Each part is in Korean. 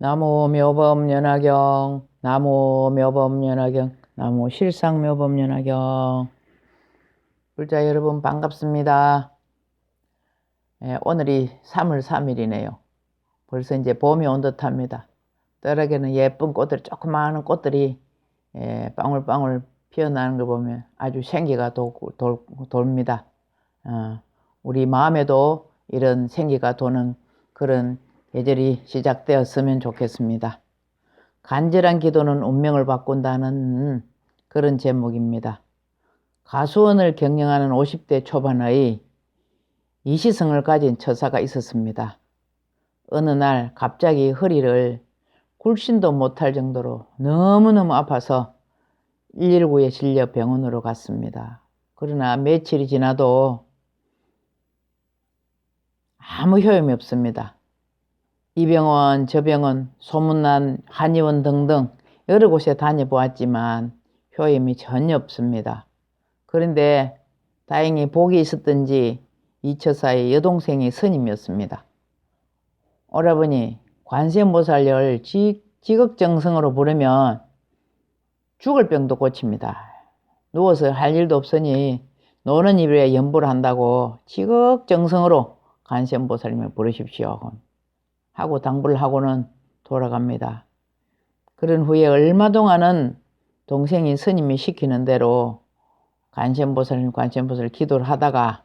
나무 묘범연화경 나무 묘범연화경 나무 실상 묘범연화경 불자 여러분 반갑습니다. 예, 오늘이 3월 3일이네요. 벌써 이제 봄이 온 듯합니다. 떨어게는 예쁜 꽃들 조그마한 꽃들이 예, 방울방울 피어나는 걸 보면 아주 생기가 도, 돌, 돕니다. 어, 우리 마음에도 이런 생기가 도는 그런 계절이 시작되었으면 좋겠습니다. 간절한 기도는 운명을 바꾼다는 그런 제목입니다. 가수원을 경영하는 50대 초반의 이시성을 가진 처사가 있었습니다. 어느 날 갑자기 허리를 굴신도 못할 정도로 너무너무 아파서 119에 실려 병원으로 갔습니다. 그러나 며칠이 지나도 아무 효험이 없습니다. 이 병원, 저 병원, 소문난 한의원 등등 여러 곳에 다녀보았지만 효임이 전혀 없습니다. 그런데 다행히 복이 있었던지 이 처사의 여동생이 스님이었습니다. 오라버니 관세음보살을 지극정성으로 부르면 죽을 병도 고칩니다. 누워서 할 일도 없으니 노는 입에 연부를 한다고 지극정성으로 관세음보살님을 부르십시오. 하고 당부를 하고는 돌아갑니다. 그런 후에 얼마 동안은 동생이 스님이 시키는 대로 관세음보살님 관세음보살 기도를 하다가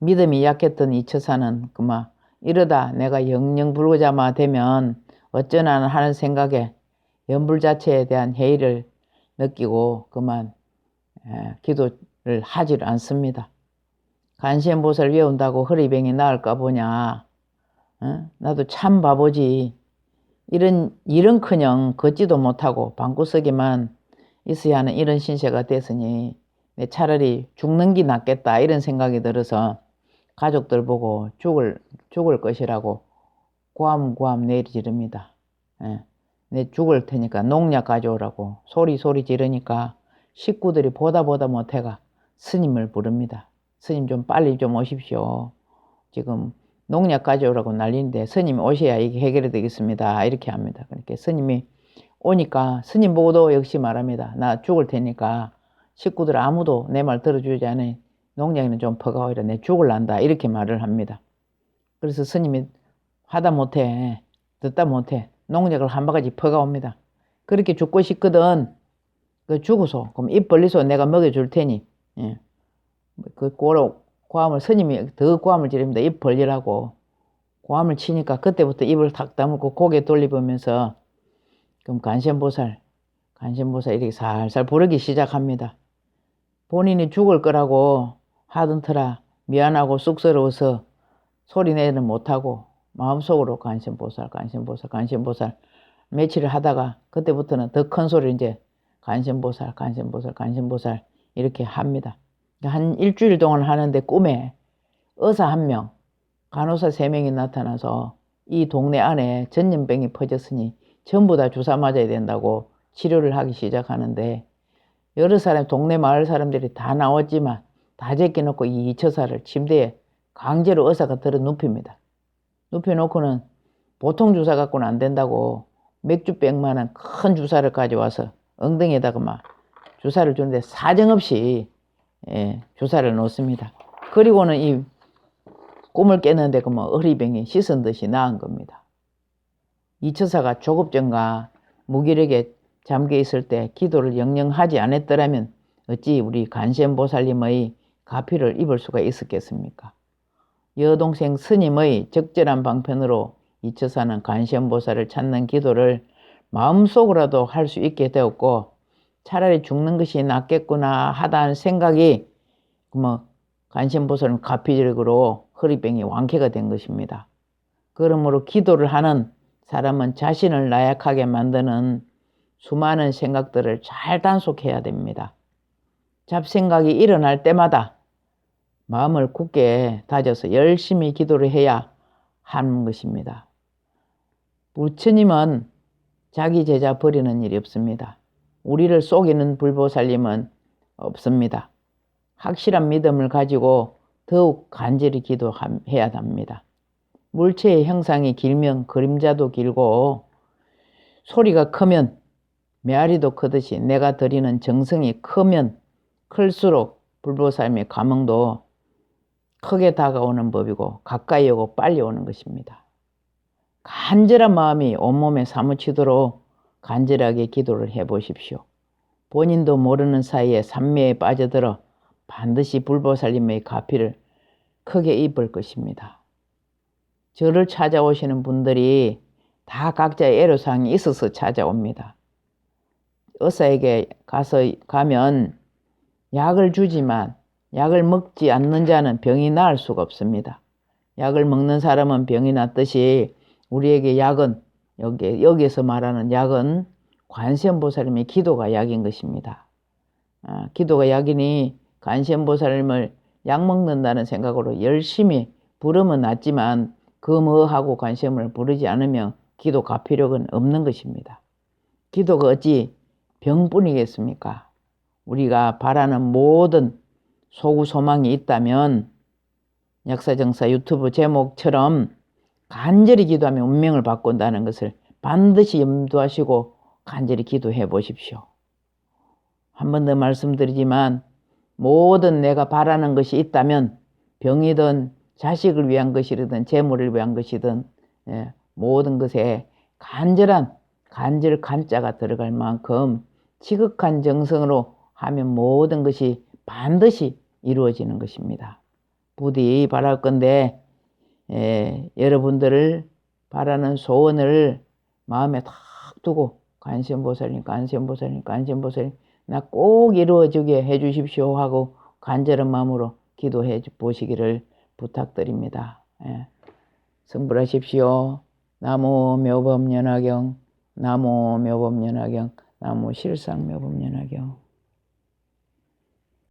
믿음이 약했던 이 처사는 그만 이러다 내가 영영 불구자마 되면 어쩌나 하는 생각에 연불 자체에 대한 회의를 느끼고 그만 기도를 하질 않습니다. 간시엠보살 외운다고 허리병이 나을까 보냐. 어? 나도 참 바보지. 이런 이런 커녕 걷지도 못하고 방구석에만 있어야 하는 이런 신세가 됐으니 내 차라리 죽는 게 낫겠다 이런 생각이 들어서 가족들 보고 죽을 죽을 것이라고 고함고함 내리 지릅니다. 예. 내 죽을 테니까 농약 가져오라고 소리 소리 지르니까 식구들이 보다 보다 못해가 스님을 부릅니다. 스님 좀 빨리 좀 오십시오. 지금 농약 가져오라고 난리인데 스님이 오셔야 이게 해결이 되겠습니다. 이렇게 합니다. 그러니까 스님이 오니까 스님 보고도 역시 말합니다. 나 죽을 테니까 식구들 아무도 내 말 들어주지 않으니 농약이는 좀 퍼가오이라 내 죽을란다. 이렇게 말을 합니다. 그래서 스님이 하다 못해 듣다 못해 농약을 한 바가지 퍼가옵니다. 그렇게 죽고 싶거든. 그 죽어서 그럼 입 벌리소 내가 먹여줄 테니 예. 그 고로 고함을 스님이 더 고함을 지릅니다. 입 벌리라고 고함을 치니까 그때부터 입을 탁 다물고 고개 돌리보면서 그럼 간신보살 간신보살 이렇게 살살 부르기 시작합니다. 본인이 죽을 거라고 하던 터라 미안하고 쑥스러워서 소리 내는 못하고 마음속으로 간신보살 간신보살 간신보살 며칠을 하다가 그때부터는 더 큰 소리를 이제 간신보살 간신보살 간신보살 이렇게 합니다. 한 일주일 동안 하는데 꿈에 의사 한 명, 간호사 세 명이 나타나서 이 동네 안에 전염병이 퍼졌으니 전부 다 주사 맞아야 된다고 치료를 하기 시작하는데 여러 사람, 동네 마을 사람들이 다 나왔지만 다 제껴놓고 이 처사를 침대에 강제로 의사가 들어 눕힙니다. 눕혀놓고는 보통 주사 갖고는 안 된다고 맥주병만한 큰 주사를 가져와서 엉덩이에다가 막 주사를 주는데 사정없이 예, 주사를 놓습니다. 그리고는 이 꿈을 깨는데 그뭐 어리병이 씻은 듯이 나은 겁니다. 이 처사가 조급증과 무기력에 잠겨 있을 때 기도를 영영 하지 않았더라면 어찌 우리 간센보살님의 가피를 입을 수가 있었겠습니까? 여동생 스님의 적절한 방편으로 이 처사는 간센보살을 찾는 기도를 마음속으로도 할 수 있게 되었고 차라리 죽는 것이 낫겠구나 하다는 생각이 뭐 간신보살은 가피적으로 허리병이 완쾌가 된 것입니다. 그러므로 기도를 하는 사람은 자신을 나약하게 만드는 수많은 생각들을 잘 단속해야 됩니다. 잡생각이 일어날 때마다 마음을 굳게 다져서 열심히 기도를 해야 하는 것입니다. 부처님은 자기 제자 버리는 일이 없습니다. 우리를 속이는 불보살님은 없습니다. 확실한 믿음을 가지고 더욱 간절히 기도해야 합니다. 물체의 형상이 길면 그림자도 길고 소리가 크면 메아리도 크듯이 내가 드리는 정성이 크면 클수록 불보살님의 감흥도 크게 다가오는 법이고 가까이 오고 빨리 오는 것입니다. 간절한 마음이 온몸에 사무치도록 간절하게 기도를 해 보십시오. 본인도 모르는 사이에 산매에 빠져들어 반드시 불보살님의 가피를 크게 입을 것입니다. 저를 찾아오시는 분들이 다 각자의 애로사항이 있어서 찾아옵니다. 의사에게 가서 가면 약을 주지만 약을 먹지 않는 자는 병이 나을 수가 없습니다. 약을 먹는 사람은 병이 낫듯이 우리에게 약은 여기 여기에서 말하는 약은 관세음보살님의 기도가 약인 것입니다. 아, 기도가 약이니 관세음보살님을 약 먹는다는 생각으로 열심히 부르면 낫지만 그 뭐하고 관세음을 부르지 않으면 기도 가피력은 없는 것입니다. 기도가 어찌 병뿐이겠습니까? 우리가 바라는 모든 소구 소망이 있다면 역사정사 유튜브 제목처럼 간절히 기도하면 운명을 바꾼다는 것을 반드시 염두하시고 간절히 기도해 보십시오. 한 번 더 말씀드리지만 모든 내가 바라는 것이 있다면 병이든 자식을 위한 것이든 재물을 위한 것이든 예, 모든 것에 간절한 간절 간자가 들어갈 만큼 지극한 정성으로 하면 모든 것이 반드시 이루어지는 것입니다. 부디 바랄 건데 에, 여러분들을 바라는 소원을 마음에 탁 두고 관세음보살님, 관세음보살님, 관세음보살님 나 꼭 이루어지게 해주십시오 하고 간절한 마음으로 기도해 보시기를 부탁드립니다. 예. 성불하십시오. 나무 묘범연화경, 나무 묘범연화경, 나무 실상 묘범연화경.